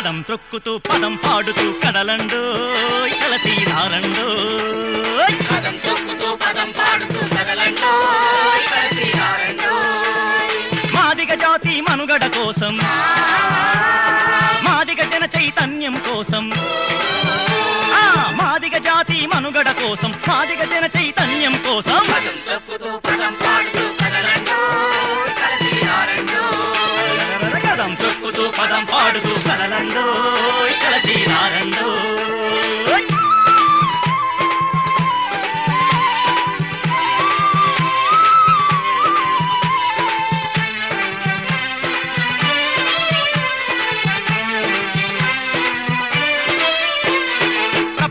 త్రొక్కుతూ పదం పాడుతూ కదలండు కలసి రారండు పదం తొక్కుతూ పదం పాడుతూ కదలండో కలిసి రారండో మాదిగ జాతి మనుగడ కోసం మాదిగ జన చైతన్యం కోసం మాదిగ జాతి మనుగడ కోసం మాదిగ జన చైతన్యం కోసం.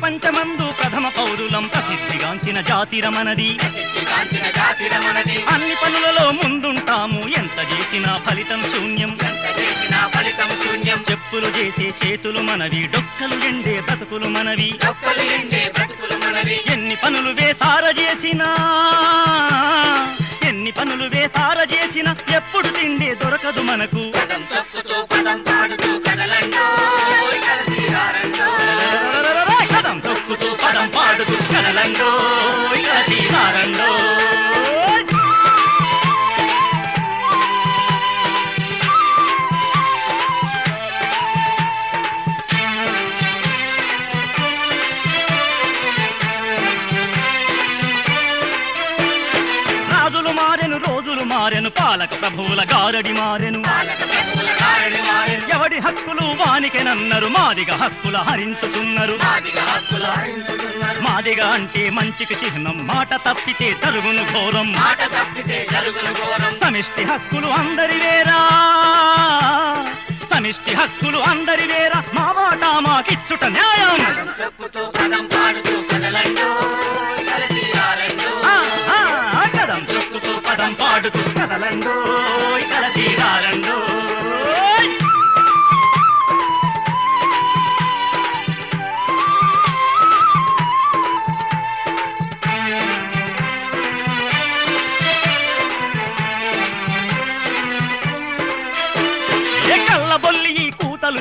ప్రపంచమందు ప్రథమ పౌరులం ప్రసిద్ధిగాంచిన జాతిరమనది మనది అన్ని పనులలో ముందుంటాము. ఎంత చేసినా ఫలితం శూన్యం. ఎంత చేసినా ఫలితం శూన్యం చెప్పులు చేసే చేతులు మనవి డొక్కలు ఎండే బ్రతుకులు మనవి. డొక్కలు ఎండే బ్రతుకులు మనవి. ఎన్ని పనులు వేసార చేసినా ఎన్ని పనులు వేసార చేసినా ఎప్పుడు తిండే దొరకదు మనకు. మారెను మారెను పాలక ప్రభువుల గారడి మారెను. ఎవడి హక్కులు వానికెనన్నారు మాదిగ హక్కుల హరించుతున్నారు మాదిగా మాదిగ అంటే మంచికి చిహ్నం మాట తప్పితే చరుగును ఘోరం. సమిష్టి హక్కులు అందరి వేరా. సమిష్టి హక్కులు అందరి వేరా. మా మాట మాకిచ్చుట న్యాయం.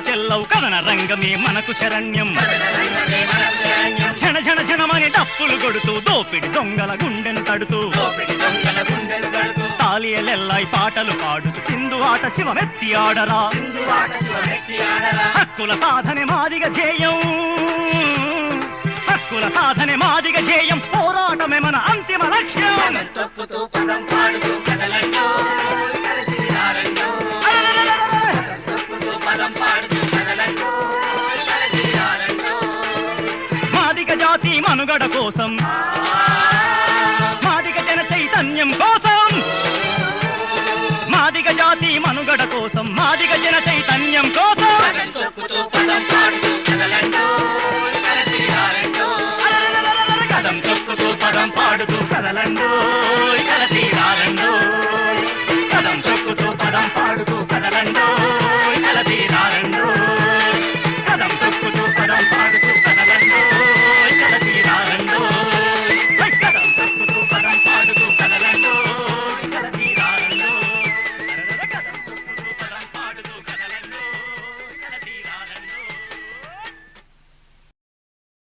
చెల్లవు కదన రంగమే మనకు శరణ్యం. క్షణ క్షణ క్షణమని డప్పులు కొడుతూ దోపిడి దొంగల గుండెను తడుతూ. తాలియలెల్లాయి పాటలు పాడుతూ చిందు ఆట శివమెత్తి ఆడరా. సింధు హక్కుల సాధనే మాదిగ ధ్యేయం. హక్కుల సాధనే మాదిగ ధ్యేయం. పోరాటమే మన అంతిమ లక్ష్యం. తొక్కుతూ పదం పాడుతూ మాదిగ జాతి మనుగడ కోసం మాదిగ జన చైతన్యం కోసం మాదిగ జాతి మనుగడ కోసం మాదిగ జన చైతన్యం కోసం.